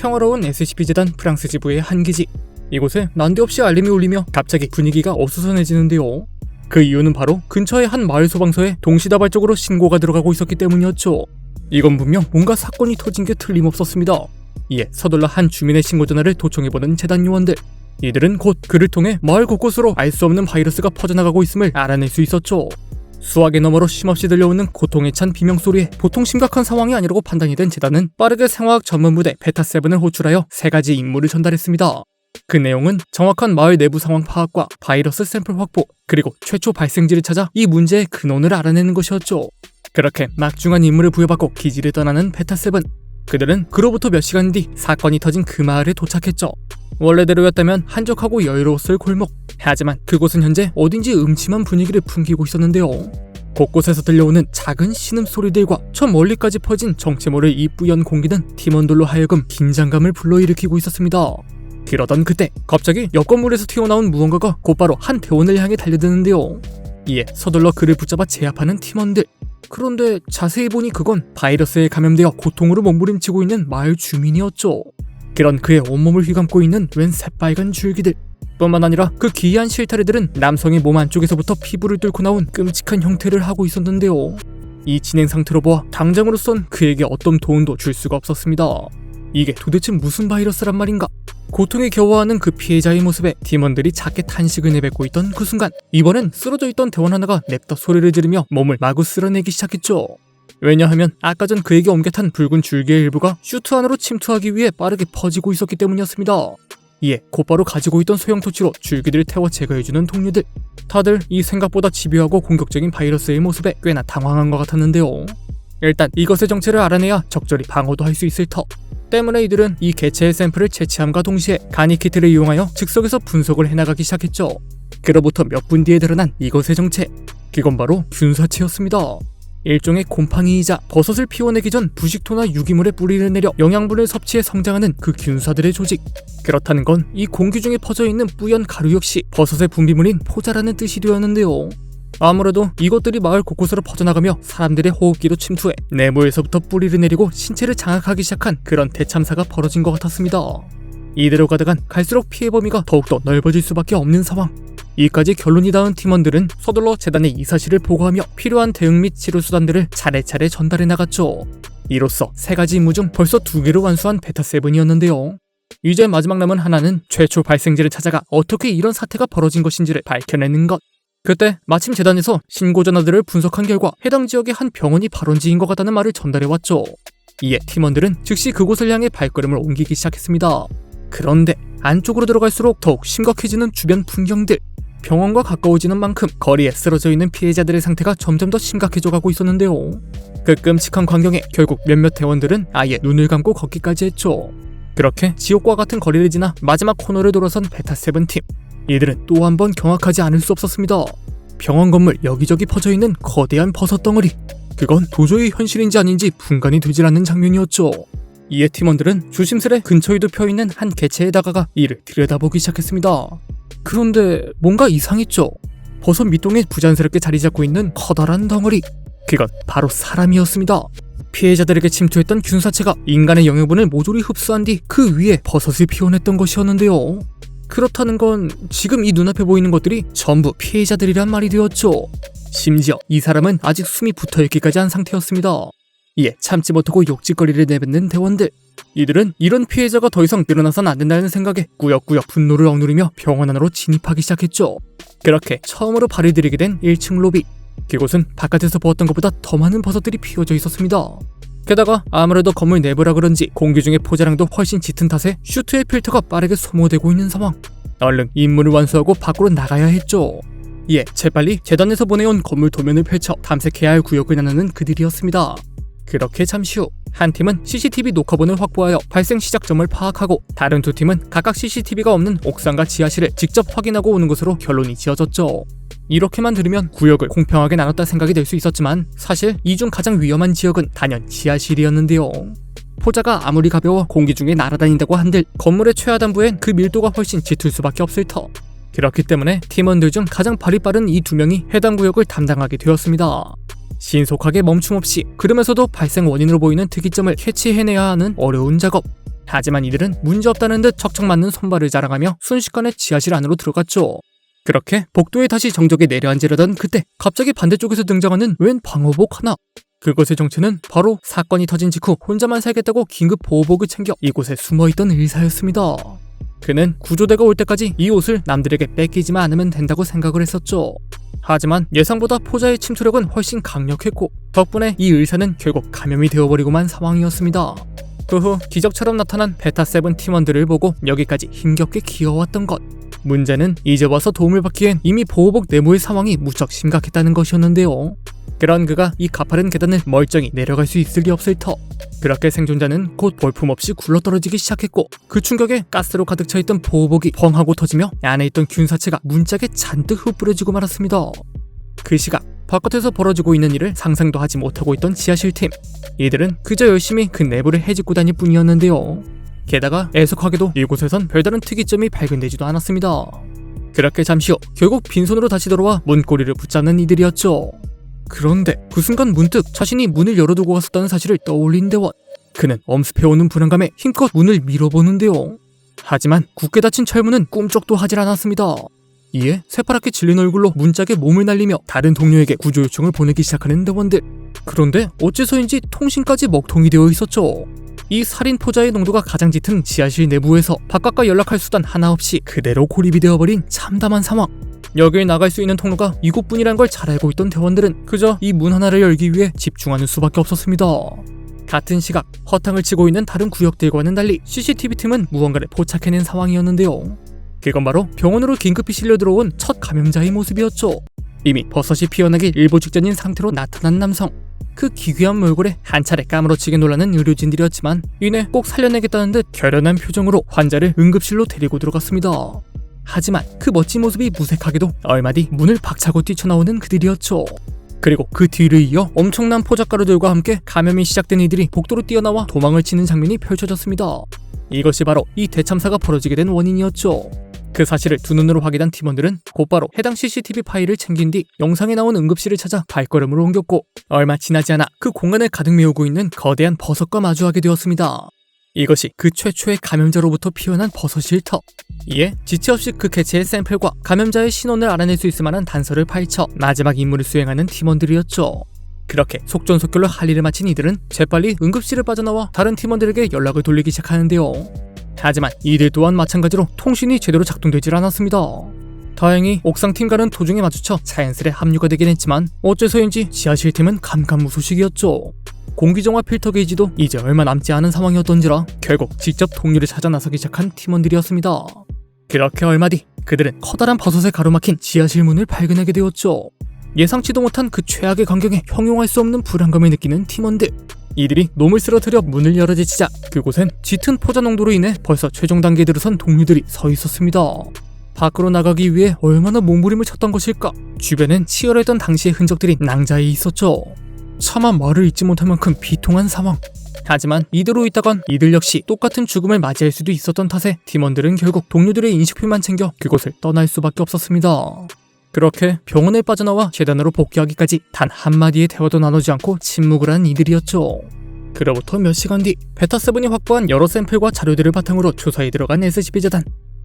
평화로운 SCP-재단 프랑스 지부의 한 기지. 이곳에 난데없이 알림이 울리며 갑자기 분위기가 어수선해지는데요. 그 이유는 바로 근처의 한 마을 소방서에 동시다발적으로 신고가 들어가고 있었기 때문이었죠. 이건 분명 뭔가 사건이 터진 게 틀림없었습니다. 이에 서둘러 한 주민의 신고 전화를 도청해보는 재단 요원들. 이들은 곧 그를 통해 마을 곳곳으로 알 수 없는 바이러스가 퍼져나가고 있음을 알아낼 수 있었죠. 수화기 너머로 쉼없이 들려오는 고통에 찬 비명소리에 보통 심각한 상황이 아니라고 판단이 된 재단은 빠르게 생화학 전문 부대 베타7을 호출하여 세 가지 임무를 전달했습니다. 그 내용은 정확한 마을 내부 상황 파악과 바이러스 샘플 확보, 그리고 최초 발생지를 찾아 이 문제의 근원을 알아내는 것이었죠. 그렇게 막중한 임무를 부여받고 기지를 떠나는 베타7. 그들은 그로부터 몇 시간 뒤 사건이 터진 그 마을에 도착했죠. 원래대로였다면 한적하고 여유로웠을 골목. 하지만 그곳은 현재 어딘지 음침한 분위기를 풍기고 있었는데요. 곳곳에서 들려오는 작은 신음 소리들과 저 멀리까지 퍼진 정체 모를 이 뿌연 공기는 팀원들로 하여금 긴장감을 불러일으키고 있었습니다. 그러던 그때 갑자기 옆 건물에서 튀어나온 무언가가 곧바로 한 대원을 향해 달려드는데요. 이에 서둘러 그를 붙잡아 제압하는 팀원들. 그런데 자세히 보니 그건 바이러스에 감염되어 고통으로 몸부림치고 있는 마을 주민이었죠. 그런 그의 온몸을 휘감고 있는 웬 새빨간 줄기들. 뿐만 아니라 그 기이한 실타래들은 남성의 몸 안쪽에서부터 피부를 뚫고 나온 끔찍한 형태를 하고 있었는데요. 이 진행 상태로 보아 당장으로선 그에게 어떤 도움도 줄 수가 없었습니다. 이게 도대체 무슨 바이러스란 말인가? 고통에 겨워하는 그 피해자의 모습에 팀원들이 작게 탄식을 내뱉고 있던 그 순간 이번엔 쓰러져 있던 대원 하나가 냅다 소리를 지르며 몸을 마구 쓸어내기 시작했죠. 왜냐하면 아까 전 그에게 옮겨 탄 붉은 줄기의 일부가 슈트 안으로 침투하기 위해 빠르게 퍼지고 있었기 때문이었습니다. 이에 곧바로 가지고 있던 소형 토치로 줄기들을 태워 제거해주는 동료들. 다들 이 생각보다 집요하고 공격적인 바이러스의 모습에 꽤나 당황한 것 같았는데요. 일단 이것의 정체를 알아내야 적절히 방어도 할 수 있을 터. 때문에 이들은 이 개체의 샘플을 채취함과 동시에 간이 키트를 이용하여 즉석에서 분석을 해나가기 시작했죠. 그로부터 몇 분 뒤에 드러난 이것의 정체. 그건 바로 균사체였습니다. 일종의 곰팡이이자 버섯을 피워내기 전 부식토나 유기물에 뿌리를 내려 영양분을 섭취해 성장하는 그 균사들의 조직. 그렇다는 건 이 공기 중에 퍼져 있는 뿌연 가루 역시 버섯의 분비물인 포자라는 뜻이 되었는데요. 아무래도 이것들이 마을 곳곳으로 퍼져나가며 사람들의 호흡기로 침투해 내부에서부터 뿌리를 내리고 신체를 장악하기 시작한 그런 대참사가 벌어진 것 같았습니다. 이대로 가다간 갈수록 피해 범위가 더욱더 넓어질 수밖에 없는 상황. 이까지 결론이 닿은 팀원들은 서둘러 재단에 이 사실을 보고하며 필요한 대응 및 치료 수단들을 차례차례 전달해 나갔죠. 이로써 세 가지 임무 중 벌써 두 개를 완수한 베타7이었는데요. 이제 마지막 남은 하나는 최초 발생지를 찾아가 어떻게 이런 사태가 벌어진 것인지를 밝혀내는 것. 그때 마침 재단에서 신고 전화들을 분석한 결과 해당 지역의 한 병원이 발원지인 것 같다는 말을 전달해 왔죠. 이에 팀원들은 즉시 그곳을 향해 발걸음을 옮기기 시작했습니다. 그런데 안쪽으로 들어갈수록 더욱 심각해지는 주변 풍경들. 병원과 가까워지는 만큼 거리에 쓰러져 있는 피해자들의 상태가 점점 더 심각해져 가고 있었는데요. 그 끔찍한 광경에 결국 몇몇 대원들은 아예 눈을 감고 걷기까지 했죠. 그렇게 지옥과 같은 거리를 지나 마지막 코너를 돌아선 베타7 팀. 이들은 또 한 번 경악하지 않을 수 없었습니다. 병원 건물 여기저기 퍼져 있는 거대한 버섯 덩어리. 그건 도저히 현실인지 아닌지 분간이 되질 않는 장면이었죠. 이에 팀원들은 조심스레 근처에 눕혀 있는 한 개체에 다가가 이를 들여다보기 시작했습니다. 그런데 뭔가 이상했죠. 버섯 밑동에 부자연스럽게 자리 잡고 있는 커다란 덩어리. 그건 바로 사람이었습니다. 피해자들에게 침투했던 균사체가 인간의 영양분을 모조리 흡수한 뒤 그 위에 버섯을 피워냈던 것이었는데요. 그렇다는 건 지금 이 눈앞에 보이는 것들이 전부 피해자들이란 말이 되었죠. 심지어 이 사람은 아직 숨이 붙어있기까지 한 상태였습니다. 이에 참지 못하고 욕짓거리를 내뱉는 대원들. 이들은 이런 피해자가 더 이상 늘어나선 안 된다는 생각에 꾸역꾸역 분노를 억누르며 병원 안으로 진입하기 시작했죠. 그렇게 처음으로 발을 들이게 된 1층 로비. 그곳은 바깥에서 보았던 것보다 더 많은 버섯들이 피어져 있었습니다. 게다가 아무래도 건물 내부라 그런지 공기 중의 포자량도 훨씬 짙은 탓에 슈트의 필터가 빠르게 소모되고 있는 상황. 얼른 임무를 완수하고 밖으로 나가야 했죠. 이에 재빨리 재단에서 보내온 건물 도면을 펼쳐 탐색해야 할 구역을 나누는 그들이었습니다. 그렇게 잠시 후 한 팀은 CCTV 녹화본을 확보하여 발생 시작점을 파악하고 다른 두 팀은 각각 CCTV가 없는 옥상과 지하실을 직접 확인하고 오는 것으로 결론이 지어졌죠. 이렇게만 들으면 구역을 공평하게 나눴다 생각이 될 수 있었지만 사실 이 중 가장 위험한 지역은 단연 지하실이었는데요. 포자가 아무리 가벼워 공기 중에 날아다닌다고 한들 건물의 최하단부엔 그 밀도가 훨씬 짙을 수밖에 없을 터. 그렇기 때문에 팀원들 중 가장 발이 빠른 이 두 명이 해당 구역을 담당하게 되었습니다. 신속하게 멈춤 없이 그러면서도 발생 원인으로 보이는 특이점을 캐치해내야 하는 어려운 작업. 하지만 이들은 문제없다는 듯 척척 맞는 손발을 자랑하며 순식간에 지하실 안으로 들어갔죠. 그렇게 복도에 다시 정적에 내려앉으려던 그때 갑자기 반대쪽에서 등장하는 웬 방호복 하나. 그것의 정체는 바로 사건이 터진 직후 혼자만 살겠다고 긴급 보호복을 챙겨 이곳에 숨어있던 의사였습니다. 그는 구조대가 올 때까지 이 옷을 남들에게 뺏기지만 않으면 된다고 생각을 했었죠. 하지만 예상보다 포자의 침투력은 훨씬 강력했고 덕분에 이 의사는 결국 감염이 되어버리고만 상황이었습니다. 그 후 기적처럼 나타난 베타7 팀원들을 보고 여기까지 힘겹게 기어왔던 것. 문제는 이제 와서 도움을 받기엔 이미 보호복 내부의 상황이 무척 심각했다는 것이었는데요. 그런 그가 이 가파른 계단을 멀쩡히 내려갈 수 있을 리 없을 터. 그렇게 생존자는 곧 볼품없이 굴러떨어지기 시작했고 그 충격에 가스로 가득 차있던 보호복이 펑 하고 터지며 안에 있던 균사체가 문짝에 잔뜩 흩뿌려지고 말았습니다. 그 시각 바깥에서 벌어지고 있는 일을 상상도 하지 못하고 있던 지하실 팀. 이들은 그저 열심히 그 내부를 헤집고 다닐 뿐이었는데요. 게다가 애석하게도 이곳에선 별다른 특이점이 발견되지도 않았습니다. 그렇게 잠시 후 결국 빈손으로 다시 돌아와 문고리를 붙잡는 이들이었죠. 그런데 그 순간 문득 자신이 문을 열어두고 갔었다는 사실을 떠올린 대원. 그는 엄습해오는 불안감에 힘껏 문을 밀어보는데요. 하지만 굳게 닫힌 철문은 꿈쩍도 하질 않았습니다. 이에 새파랗게 질린 얼굴로 문짝에 몸을 날리며 다른 동료에게 구조 요청을 보내기 시작하는 대원들. 그런데 어째서인지 통신까지 먹통이 되어 있었죠. 이 살인 포자의 농도가 가장 짙은 지하실 내부에서 바깥과 연락할 수단 하나 없이 그대로 고립이 되어버린 참담한 상황. 여길 나갈 수 있는 통로가 이곳뿐이란 걸 잘 알고 있던 대원들은 그저 이 문 하나를 열기 위해 집중하는 수밖에 없었습니다. 같은 시각 허탕을 치고 있는 다른 구역들과는 달리 CCTV팀은 무언가를 포착해낸 상황이었는데요. 그건 바로 병원으로 긴급히 실려 들어온 첫 감염자의 모습이었죠. 이미 버섯이 피어나기 일보 직전인 상태로 나타난 남성. 그 기괴한 몰골에 한 차례 까무러치게 놀라는 의료진들이었지만 이내 꼭 살려내겠다는 듯 결연한 표정으로 환자를 응급실로 데리고 들어갔습니다. 하지만 그 멋진 모습이 무색하게도 얼마 뒤 문을 박차고 뛰쳐나오는 그들이었죠. 그리고 그 뒤를 이어 엄청난 포작가루들과 함께 감염이 시작된 이들이 복도로 뛰어나와 도망을 치는 장면이 펼쳐졌습니다. 이것이 바로 이 대참사가 벌어지게 된 원인이었죠. 그 사실을 두 눈으로 확인한 팀원들은 곧바로 해당 CCTV 파일을 챙긴 뒤 영상에 나온 응급실을 찾아 발걸음을 옮겼고 얼마 지나지 않아 그 공간을 가득 메우고 있는 거대한 버섯과 마주하게 되었습니다. 이것이 그 최초의 감염자로부터 피어난 버섯일 터. 이에 지체 없이 그 개체의 샘플과 감염자의 신원을 알아낼 수 있을 만한 단서를 파헤쳐 마지막 임무를 수행하는 팀원들이었죠. 그렇게 속전속결로 할 일을 마친 이들은 재빨리 응급실을 빠져나와 다른 팀원들에게 연락을 돌리기 시작하는데요. 하지만 이들 또한 마찬가지로 통신이 제대로 작동되질 않았습니다. 다행히 옥상 팀과는 도중에 마주쳐 자연스레 합류가 되긴 했지만 어째서인지 지하실 팀은 감감무소식이었죠. 공기정화 필터 게이지도 이제 얼마 남지 않은 상황이었던지라 결국 직접 동료를 찾아 나서기 시작한 팀원들이었습니다. 그렇게 얼마 뒤 그들은 커다란 버섯에 가로막힌 지하실 문을 발견하게 되었죠. 예상치도 못한 그 최악의 광경에 형용할 수 없는 불안감을 느끼는 팀원들. 이들이 놈을 쓰러뜨려 문을 열어제치자 그곳엔 짙은 포자 농도로 인해 벌써 최종 단계에 들어선 동료들이 서 있었습니다. 밖으로 나가기 위해 얼마나 몸부림을 쳤던 것일까? 주변엔 치열했던 당시의 흔적들이 낭자해 있었죠. 차마 말을 잇지 못할 만큼 비통한 상황. 하지만 이대로 있다간 이들 역시 똑같은 죽음을 맞이할 수도 있었던 탓에 팀원들은 결국 동료들의 인식표만 챙겨 그곳을 떠날 수밖에 없었습니다. 그렇게 병원에 빠져나와 재단으로 복귀하기까지 단 한마디의 대화도 나누지 않고 침묵을 한 이들이었죠. 그로부터 몇 시간 뒤 베타세븐이 확보한 여러 샘플과 자료들을 바탕으로 조사에 들어간 SCP 재단.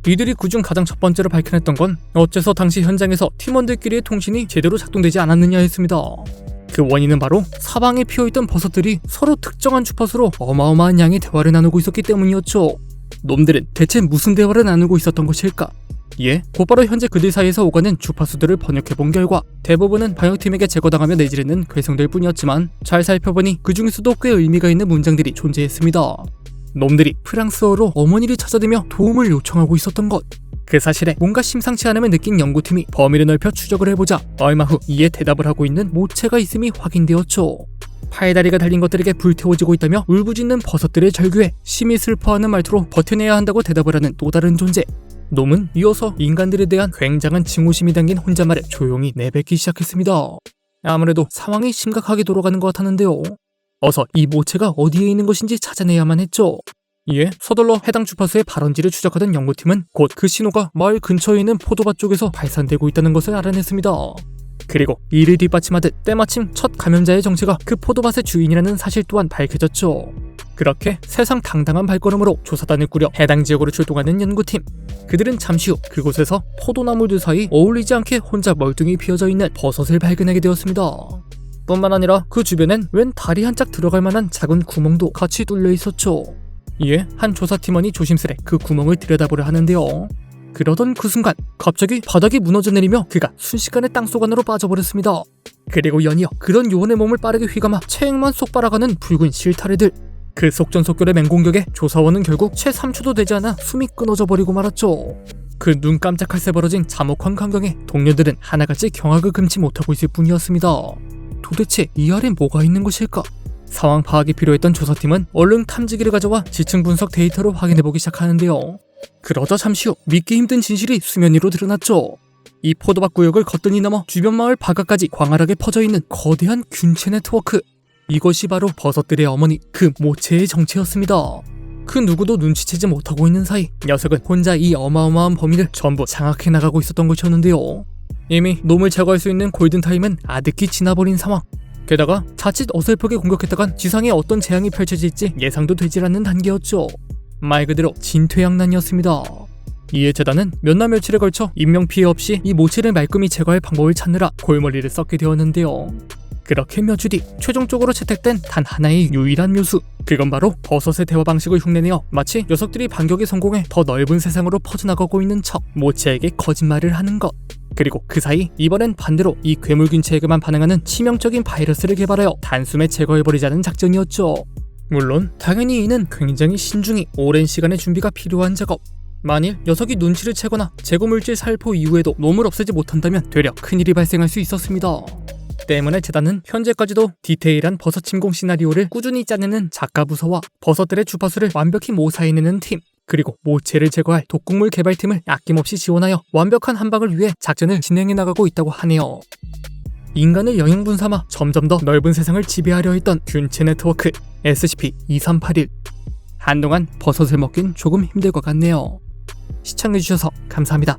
이들이 그중 가장 첫 번째로 밝혀냈던 건 어째서 당시 현장에서 팀원들끼리의 통신이 제대로 작동되지 않았느냐였습니다. 그 원인은 바로 사방에 피어있던 버섯들이 서로 특정한 주파수로 어마어마한 양의 대화를 나누고 있었기 때문이었죠. 놈들은 대체 무슨 대화를 나누고 있었던 것일까? 예, 곧바로 현재 그들 사이에서 오가는 주파수들을 번역해본 결과 대부분은 방역팀에게 제거당하며 내지르는 괴성들 뿐이었지만 잘 살펴보니 그 중에서도 꽤 의미가 있는 문장들이 존재했습니다. 놈들이 프랑스어로 어머니를 찾아대며 도움을 요청하고 있었던 것. 그 사실에 뭔가 심상치 않음을 느낀 연구팀이 범위를 넓혀 추적을 해보자 얼마 후 이에 대답을 하고 있는 모체가 있음이 확인되었죠. 팔다리가 달린 것들에게 불태워지고 있다며 울부짖는 버섯들의 절규에 심히 슬퍼하는 말투로 버텨내야 한다고 대답을 하는 또 다른 존재. 놈은 이어서 인간들에 대한 굉장한 증오심이 담긴 혼잣말을 조용히 내뱉기 시작했습니다. 아무래도 상황이 심각하게 돌아가는 것 같았는데요. 어서 이 모체가 어디에 있는 것인지 찾아내야만 했죠. 이에 서둘러 해당 주파수의 발원지를 추적하던 연구팀은 곧 그 신호가 마을 근처에 있는 포도밭 쪽에서 발산되고 있다는 것을 알아냈습니다. 그리고 이를 뒷받침하듯 때마침 첫 감염자의 정체가 그 포도밭의 주인이라는 사실 또한 밝혀졌죠. 그렇게 세상 당당한 발걸음으로 조사단을 꾸려 해당 지역으로 출동하는 연구팀. 그들은 잠시 후 그곳에서 포도나무들 사이 어울리지 않게 혼자 멀뚱히 피어져 있는 버섯을 발견하게 되었습니다. 뿐만 아니라 그 주변엔 웬 다리 한짝 들어갈 만한 작은 구멍도 같이 뚫려 있었죠. 이에 한 조사팀원이 조심스레 그 구멍을 들여다보려 하는데요. 그러던 그 순간 갑자기 바닥이 무너져 내리며 그가 순식간에 땅속 안으로 빠져버렸습니다. 그리고 연이어 그런 요원의 몸을 빠르게 휘감아 체액만 쏙 빨아가는 붉은 실타래들. 그 속전속결의 맹공격에 조사원은 결국 채 3초도 되지 않아 숨이 끊어져 버리고 말았죠. 그 눈 깜짝할 새 벌어진 잠혹한 광경에 동료들은 하나같이 경악을 금치 못하고 있을 뿐이었습니다. 도대체 이 아래 뭐가 있는 것일까? 상황 파악이 필요했던 조사팀은 얼른 탐지기를 가져와 지층 분석 데이터로 확인해보기 시작하는데요. 그러자 잠시 후 믿기 힘든 진실이 수면 위로 드러났죠. 이 포도밭 구역을 거뜬히 넘어 주변 마을 바깥까지 광활하게 퍼져 있는 거대한 균체 네트워크. 이것이 바로 버섯들의 어머니 그 모체의 정체였습니다. 그 누구도 눈치채지 못하고 있는 사이 녀석은 혼자 이 어마어마한 범위를 전부 장악해 나가고 있었던 것이었는데요. 이미 놈을 제거할 수 있는 골든타임은 아득히 지나버린 상황. 게다가 자칫 어설프게 공격했다간 지상에 어떤 재앙이 펼쳐질지 예상도 되질 않는 단계였죠. 말 그대로 진퇴양난이었습니다. 이에 재단은 몇 날 며칠에 걸쳐 인명 피해 없이 이 모체를 말끔히 제거할 방법을 찾느라 골머리를 썩게 되었는데요. 그렇게 몇 주 뒤 최종적으로 채택된 단 하나의 유일한 묘수 그건 바로 버섯의 대화 방식을 흉내내어 마치 녀석들이 반격에 성공해 더 넓은 세상으로 퍼져나가고 있는 척 모체에게 거짓말을 하는 것 그리고 그 사이 이번엔 반대로 이 괴물 균체에게만 반응하는 치명적인 바이러스를 개발하여 단숨에 제거해버리자는 작전이었죠. 물론 당연히 이는 굉장히 신중히 오랜 시간의 준비가 필요한 작업. 만일 녀석이 눈치를 채거나 제거물질 살포 이후에도 놈을 없애지 못한다면 되려 큰일이 발생할 수 있었습니다. 때문에 재단은 현재까지도 디테일한 버섯 침공 시나리오를 꾸준히 짜내는 작가 부서와 버섯들의 주파수를 완벽히 모사해내는 팀 그리고 모체를 제거할 독극물 개발팀을 아낌없이 지원하여 완벽한 한방을 위해 작전을 진행해 나가고 있다고 하네요. 인간을 영양분 삼아 점점 더 넓은 세상을 지배하려 했던 균체 네트워크 SCP-2381 한동안 버섯을 먹긴 조금 힘들 것 같네요. 시청해주셔서 감사합니다.